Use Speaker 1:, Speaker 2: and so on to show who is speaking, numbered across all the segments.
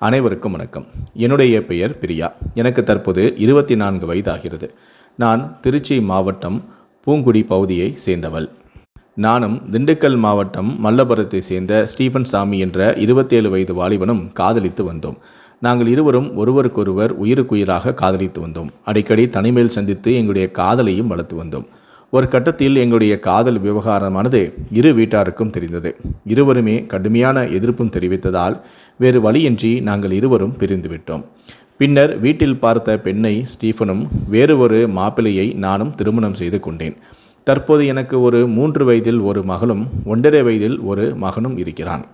Speaker 1: அனைவருக்கும் வணக்கம். என்னுடைய பெயர் பிரியா. எனக்கு தற்போது இருபத்தி நான்கு வயதாகிறது. நான் திருச்சி மாவட்டம் பூங்குடி பகுதியை சேர்ந்தவள். நானும் திண்டுக்கல் மாவட்டம் மல்லபுரத்தை சேர்ந்த ஸ்டீஃபன் சாமி என்ற இருபத்தேழு வயது வாலிபனும் காதலித்து வந்தோம். நாங்கள் இருவரும் ஒருவருக்கொருவர் உயிருக்குயிராக காதலித்து வந்தோம். அடிக்கடி தனிமையில் சந்தித்து எங்களுடைய காதலையும் வளர்த்து வந்தோம். ஒரு கட்டத்தில் எங்களுடைய காதல் விவகாரமானது இரு வீட்டாருக்கும் தெரிந்தது. இருவருமே கடுமையான எதிர்ப்பும் தெரிவித்ததால் வேறு வழியின்றி நாங்கள் இருவரும் பிரிந்துவிட்டோம் பின்னர் வீட்டில் பார்த்த பெண்ணை ஸ்டீஃபனும் வேறு ஒரு மாப்பிள்ளையை நானும் திருமணம் செய்து கொண்டேன். தற்போது எனக்கு ஒரு மூன்று வயதில் ஒரு மகளும் ஒன்றரை வயதில் ஒரு மகனும் இருக்கிறான்.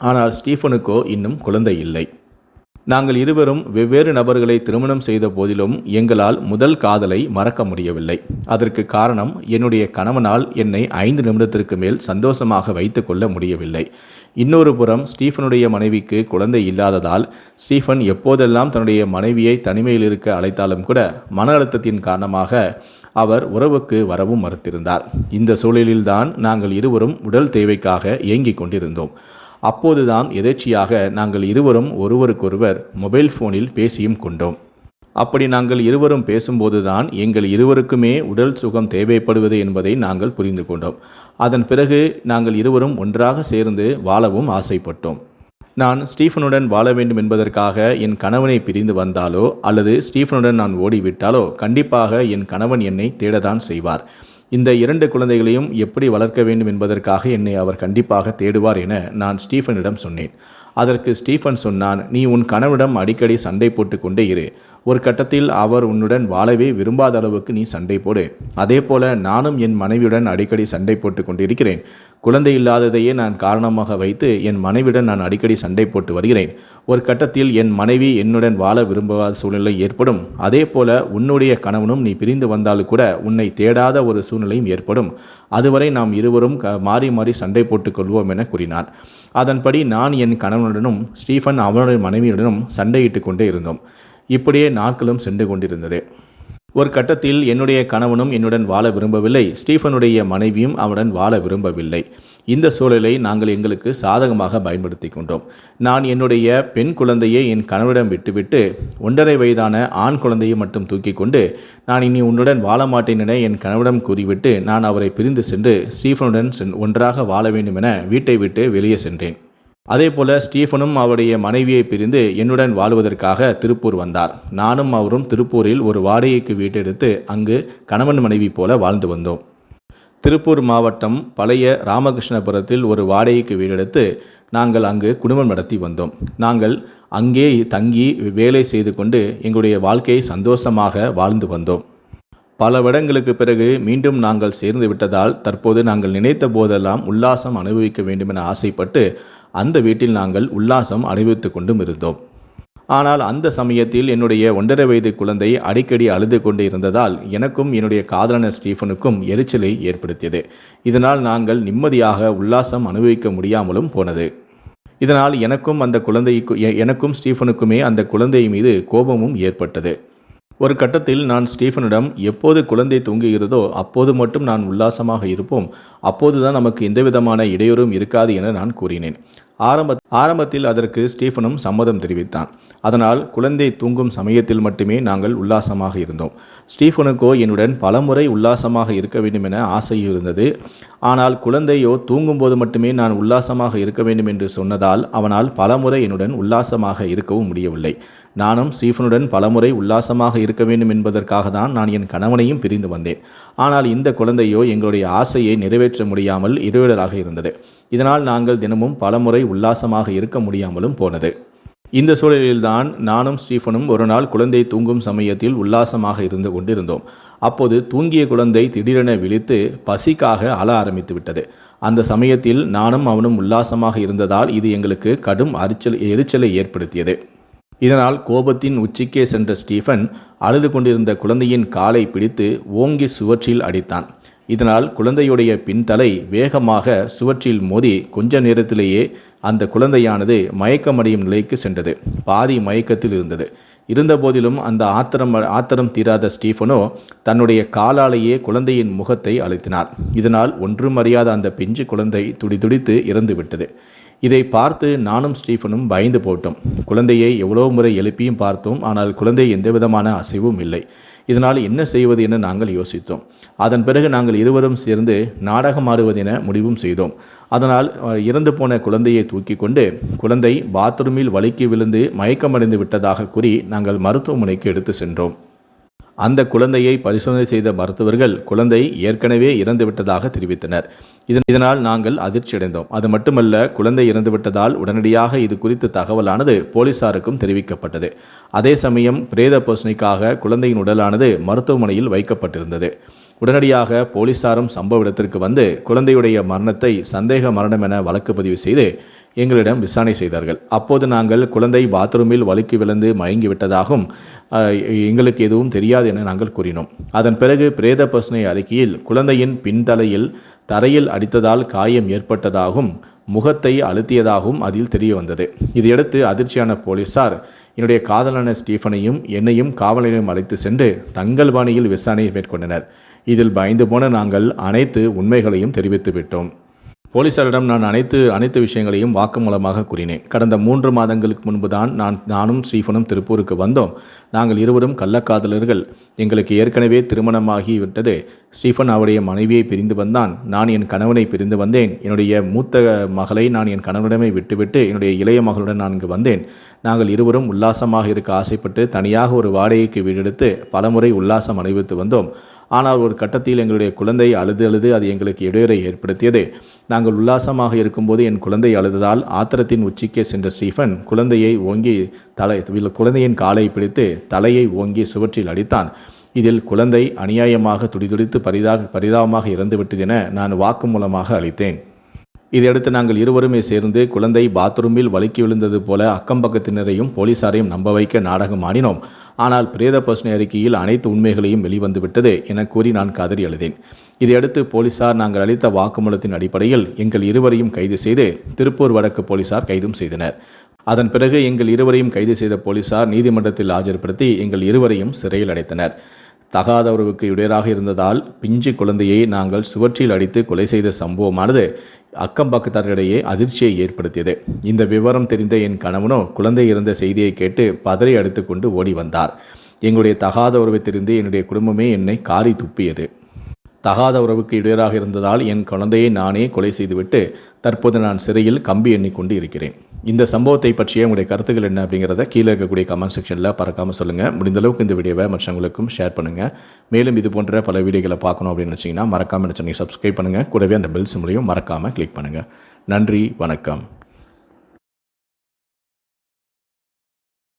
Speaker 1: ஆனால் ஸ்டீஃபனுக்கோ இன்னும் குழந்தை இல்லை. நாங்கள் இருவரும் வெவ்வேறு நபர்களை திருமணம் செய்த போதிலும் எங்களால் முதல் காதலை மறக்க முடியவில்லை. அதற்கு காரணம் என்னுடைய கணவனால் என்னை ஐந்து நிமிடத்திற்கு மேல் சந்தோஷமாக வைத்துக்கொள்ள முடியவில்லை. இன்னொரு புறம் ஸ்டீஃபனுடைய மனைவிக்கு குழந்தை இல்லாததால் ஸ்டீஃபன் எப்போதெல்லாம் தன்னுடைய மனைவியை தனிமையில் இருக்க அழைத்தாலும் கூட மன அழுத்தத்தின் காரணமாக அவர் உறவுக்கு வரவும் மறுத்திருந்தார். இந்த சூழலில்தான் நாங்கள் இருவரும் உடல் தேவைக்காக இயங்கிக் கொண்டிருந்தோம். அப்போதுதான் எதேச்சியாக நாங்கள் இருவரும் ஒருவருக்கொருவர் மொபைல் ஃபோனில் பேசியும் கொண்டோம். அப்படி நாங்கள் இருவரும் பேசும்போதுதான் எங்கள் இருவருக்குமே உடல் சுகம் தேவைப்படுவது என்பதை நாங்கள் புரிந்து கொண்டோம். அதன் பிறகு நாங்கள் இருவரும் ஒன்றாக சேர்ந்து வாழவும் ஆசைப்பட்டோம். நான் ஸ்டீஃபனுடன் வாழ வேண்டும் என்பதற்காக என் கணவனை பிரிந்து வந்தாலோ அல்லது ஸ்டீஃபனுடன் நான் ஓடிவிட்டாலோ கண்டிப்பாக என் கணவன் என்னை தேடதான் செய்வார். இந்த இரண்டு குழந்தைகளையும் எப்படி வளர்க்க வேண்டும் என்பதற்காக என்னை அவர் கண்டிப்பாக தேடுவார் என நான் ஸ்டீஃபனிடம் சொன்னேன். அதற்கு ஸ்டீஃபன் சொன்னான் நீ உன் கணவனிடம் அடிக்கடி சண்டை போட்டு கொண்டே இரு. ஒரு கட்டத்தில் அவர் உன்னுடன் வாழவே விரும்பாத அளவுக்கு நீ சண்டை போடு. அதே போல நானும் என் மனைவியுடன் அடிக்கடி சண்டை போட்டு கொண்டிருக்கிறேன். குழந்தை இல்லாததையே நான் காரணமாக வைத்து என் மனைவியுடன் நான் அடிக்கடி சண்டை போட்டு வருகிறேன். ஒரு கட்டத்தில் என் மனைவி என்னுடன் வாழ விரும்பாத சூழ்நிலை ஏற்படும். அதே போல உன்னுடைய கணவனும் நீ பிரிந்து வந்தாலும் கூட உன்னை தேடாத ஒரு சூழ்நிலையும் ஏற்படும். அதுவரை நாம் இருவரும் க மாறி மாறி சண்டை போட்டுக்கொள்வோம் என கூறினார் அதன்படி நான் என் கணவன் கணவனுடனும் ஸ்டீஃபன் அவனுடைய மனைவியுடனும் சண்டையிட்டு கொண்டே இருந்தோம். இப்படியே நாட்களும் சென்று கொண்டிருந்தது. ஒரு கட்டத்தில் என்னுடைய கணவனும் என்னுடன் வாழ விரும்பவில்லை ஸ்டீஃபனுடைய மனைவியும் அவனுடன் வாழ விரும்பவில்லை. இந்த சூழலை நாங்கள் எங்களுக்கு சாதகமாக பயன்படுத்தி கொண்டோம். நான் என்னுடைய பெண் குழந்தையை என் கணவனிடம் விட்டுவிட்டு ஒன்றரை வயதான ஆண் குழந்தையை மட்டும் தூக்கி கொண்டு நான் இனி உன்னுடன் வாழ மாட்டேன் என என் கணவனிடம் கூறிவிட்டு நான் அவரை பிரிந்து சென்று ஸ்டீஃபனுடன் ஒன்றாக வாழ வேண்டும் என வீட்டை விட்டு வெளியே சென்றேன். அதே போல ஸ்டீஃபனும் அவருடைய மனைவியை பிரிந்து என்னுடன் வாழ்வதற்காக திருப்பூர் வந்தார். நானும் அவரும் திருப்பூரில் ஒரு வாடகைக்கு வீட்டெடுத்து அங்கு கணவன் மனைவி போல வாழ்ந்து வந்தோம். திருப்பூர் மாவட்டம் பழைய ராமகிருஷ்ணபுரத்தில் ஒரு வாடகைக்கு வீடெடுத்து நாங்கள் அங்கு குடும்பம் நடத்தி வந்தோம். நாங்கள் அங்கே தங்கி வேலை செய்து கொண்டு எங்களுடைய வாழ்க்கையை சந்தோஷமாக வாழ்ந்து வந்தோம். பல வருடங்களுக்கு பிறகு மீண்டும் நாங்கள் சேர்ந்து விட்டதால் தற்போது நாங்கள் நினைத்த போதெல்லாம் உல்லாசம் அனுபவிக்க வேண்டும் என ஆசைப்பட்டு அந்த வீட்டில் நாங்கள் உல்லாசம் அனுபவித்து கொண்டும் இருந்தோம். ஆனால் அந்த சமயத்தில் என்னுடைய ஒன்றரை வயது குழந்தை அடிக்கடி அழுது கொண்டு இருந்ததால் எனக்கும் என்னுடைய காதலன ஸ்டீஃபனுக்கும் எரிச்சலை ஏற்படுத்தியது. இதனால் நாங்கள் நிம்மதியாக உல்லாசம் அனுபவிக்க முடியாமலும் போனது. இதனால் எனக்கும் அந்த குழந்தைக்கு எனக்கும் ஸ்டீஃபனுக்குமே அந்த குழந்தை மீது கோபமும் ஏற்பட்டது. ஒரு கட்டத்தில் நான் ஸ்டீஃபனிடம் எப்போது குழந்தை தூங்குகிறதோ அப்போது மட்டும் நான் உல்லாசமாக இருப்போம். அப்போதுதான் நமக்கு எந்தவிதமான இடையூறும் இருக்காது என நான் கூறினேன். ஆரம்ப ஆரம்பத்தில் அதற்கு ஸ்டீஃபனும் சம்மதம் தெரிவித்தான். அதனால் குழந்தை தூங்கும் சமயத்தில் மட்டுமே நாங்கள் உல்லாசமாக இருந்தோம். ஸ்டீஃபனுக்கோ என்னுடன் பலமுறை உல்லாசமாக இருக்க வேண்டும் என ஆசை இருந்தது. ஆனால் குழந்தையோ தூங்கும்போது மட்டுமே நான் உல்லாசமாக இருக்க வேண்டும் என்று சொன்னதால் அவனால் பலமுறை என்னுடன் உல்லாசமாக இருக்கவும் முடியவில்லை. நானும் ஸ்டீஃபனுடன் பலமுறை உல்லாசமாக இருக்க வேண்டும் என்பதற்காக தான் நான் என் கணவனையும் பிரிந்து வந்தேன். ஆனால் இந்த குழந்தையோ எங்களுடைய ஆசையை நிறைவேற்ற முடியாமல் இடையூறலாக இருந்தது. இதனால் நாங்கள் தினமும் பலமுறை உல்லாசமாக இருக்க முடியாமலும் போனது. இந்த சூழலில்தான் நானும் ஸ்டீஃபனும் ஒரு நாள் குழந்தை தூங்கும் சமயத்தில் உல்லாசமாக இருந்து கொண்டிருந்தோம். அப்போது தூங்கிய குழந்தை திடீரென விழித்து பசிக்காக அழ ஆரம்பித்து விட்டது. அந்த சமயத்தில் நானும் அவனும் உல்லாசமாக இருந்ததால் இது எங்களுக்கு கடும் அரிச்சல் எரிச்சலை ஏற்படுத்தியது. இதனால் கோபத்தின் உச்சிக்கே சென்ற ஸ்டீஃபன் அழுது கொண்டிருந்த குழந்தையின் காலை பிடித்து ஓங்கி சுவற்றில் அடித்தான். இதனால் குழந்தையுடைய பின்தலை வேகமாக சுவற்றில் மோதி கொஞ்ச நேரத்திலேயே அந்த குழந்தையானது மயக்கமடையும் நிலைக்கு சென்றது. பாதி மயக்கத்தில் இருந்தது. இருந்தபோதிலும் அந்த ஆத்திரம் ஆத்திரம் தீராத ஸ்டீஃபனோ தன்னுடைய காலாலேயே குழந்தையின் முகத்தை அழுத்தினார். இதனால் ஒன்றும் அறியாத அந்த பிஞ்சு குழந்தை துடிதுடித்து இறந்துவிட்டது இதை பார்த்து நானும் ஸ்டீஃபனும் பயந்து போட்டோம். குழந்தையை எவ்வளோ முறை எழுப்பியும் பார்த்தோம். ஆனால் குழந்தை எந்தவிதமான அசைவும் இல்லை. இதனால் என்ன செய்வது என நாங்கள் யோசித்தோம். அதன் பிறகு நாங்கள் இருவரும் சேர்ந்து நாடகம் ஆடுவதென முடிவும் செய்தோம். அதனால் இறந்து போன குழந்தையை தூக்கி கொண்டு குழந்தை பாத்ரூமில் வலிக்கு விழுந்து மயக்கமடைந்து விட்டதாக கூறி நாங்கள் மருத்துவமனைக்கு எடுத்து சென்றோம். அந்த குழந்தையை பரிசோதனை செய்த மருத்துவர்கள் குழந்தை ஏற்கனவே இறந்துவிட்டதாக தெரிவித்தனர். இதன் இதனால் நாங்கள் அதிர்ச்சியடைந்தோம். அது மட்டுமல்ல குழந்தை இறந்துவிட்டதால் உடனடியாக இது குறித்த தகவலானது போலீசாருக்கும் தெரிவிக்கப்பட்டது. அதே சமயம் பிரேத பரிசோதனைக்காக குழந்தையின் உடலானது மருத்துவமனையில் வைக்கப்பட்டிருந்தது. உடனடியாக போலீசாரும் சம்பவ இடத்திற்கு வந்து குழந்தையுடைய மரணத்தை சந்தேக மரணம் என வழக்கு பதிவு செய்து எங்களிடம் விசாரணை செய்தார்கள். அப்போது நாங்கள் குழந்தை பாத்ரூமில் வழுக்கி விழுந்து மயங்கி விட்டதாகவும் எங்களுக்கு எதுவும் தெரியாது என நாங்கள் கூறினோம். அதன் பிறகு பிரேத பசுனை அறிக்கையில் குழந்தையின் பின்தலையில் தரையில் அடித்ததால் காயம் ஏற்பட்டதாகவும் முகத்தை அழுத்தியதாகவும் அதில் தெரிய வந்தது இதையடுத்து அதிர்ச்சியான போலீசார் என்னுடைய காதலான ஸ்டீஃபனையும் என்னையும் காவல் நிலையம் அழைத்து சென்று தங்கள் பாணியில் விசாரணை மேற்கொண்டனர். இதில் பயந்து போன நாங்கள் அனைத்து உண்மைகளையும் தெரிவித்து விட்டோம் போலீசாரிடம் நான் அனைத்து அனைத்து விஷயங்களையும் வாக்குமூலமாக கூறினேன். கடந்த மூன்று மாதங்களுக்கு முன்பு தான் நான் நானும் ஸ்டீஃபனும் திருப்பூருக்கு வந்தோம். நாங்கள் இருவரும் கள்ளக்காதலர்கள். எங்களுக்கு ஏற்கனவே திருமணமாகிவிட்டது. ஸ்டீஃபன் அவருடைய மனைவியை பிரிந்து வந்தான். நான் என் கணவனை பிரிந்து வந்தேன். என்னுடைய மூத்த மகளை நான் என் கணவனிடமே விட்டுவிட்டு என்னுடைய இளைய மகளுடன் நான் இங்கு வந்தேன். நாங்கள் இருவரும் உல்லாசமாக இருக்க ஆசைப்பட்டு தனியாக ஒரு வாடகைக்கு வீடெடுத்து பலமுறை உல்லாசம் அனுபவித்து வந்தோம். ஆனால் ஒரு கட்டத்தில் எங்களுடைய குழந்தை அழுது அழுது அது எங்களுக்கு இடையூறை ஏற்படுத்தியது. நாங்கள் உல்லாசமாக இருக்கும்போது என் குழந்தை அழுததால் ஆத்திரத்தின் உச்சிக்கே சென்ற ஸ்டீஃபன் குழந்தையை ஓங்கி தலை குழந்தையின் காலை பிடித்து தலையை ஓங்கி சுவற்றில் அடித்தான். இதில் குழந்தை அநியாயமாக துடிதுடித்து பரிதாக பரிதாபமாக இறந்துவிட்டது என நான் வாக்குமூலமாக அளித்தேன். இதையடுத்து நாங்கள் இருவருமே சேர்ந்து குழந்தை பாத்ரூமில் வழுக்கி விழுந்தது போல அக்கம் பக்கத்தினரையும் போலீசாரையும் நம்ப வைக்க நாடகம் ஆடினோம். ஆனால் பிரேத பசுனை அறிக்கையில் அனைத்து உண்மைகளையும் வெளிவந்துவிட்டது என கூறி நான் கதறி எழுதேன் இதையடுத்து போலீசார் நாங்கள் அளித்த வாக்குமூலத்தின் அடிப்படையில் எங்கள் இருவரையும் கைது செய்து திருப்பூர் வடக்கு போலீசார் கைதும் செய்தனர். அதன் பிறகு எங்கள் இருவரையும் கைது செய்த போலீசார் நீதிமன்றத்தில் ஆஜர்படுத்தி எங்கள் இருவரையும் சிறையில் அடைத்தனர். தகாத உறவுக்கு இடையராக இருந்ததால் பிஞ்சு குழந்தையை நாங்கள் சுவற்றில் அடித்து கொலை செய்த சம்பவமானது அக்கம் பக்கத்தாரிடையே அதிர்ச்சியை ஏற்படுத்தியது. இந்த விவரம் தெரிந்த என் கணவனோ குழந்தை இறந்த செய்தியை கேட்டு பதறி அடித்துக்கொண்டு ஓடி வந்தார். எங்களுடைய தகாத உறவை தெரிந்து என்னுடைய குடும்பமே என்னை காரி துப்பியது. தகாத உறவுக்கு இடையராக இருந்ததால் என் குழந்தையை நானே கொலை செய்துவிட்டு தற்போது நான் சிறையில் கம்பி எண்ணிக்கொண்டு இருக்கிறேன். இந்த சம்பவத்தை பற்றிய உங்களுடைய கருத்துக்கள் என்ன அப்படிங்கிறத கீழே இருக்கக்கூடிய கமெண்ட் செக்ஷனில் பறக்காமல் சொல்லுங்கள் முடிந்த அளவுக்கு இந்த வீடியோவை மற்றவங்களுக்கும் ஷேர் பண்ணுங்கள் மேலும் இது போன்ற பல வீடியோகளை பார்க்கணும் அப்படின்னு நினச்சிங்கன்னா மறக்காமல் நினச்சி சப்ஸ்கிரைப் பண்ணுங்கள் கூடவே அந்த பெல் சிம்லையும் மறக்காமல் கிளிக் பண்ணுங்கள் நன்றி வணக்கம்.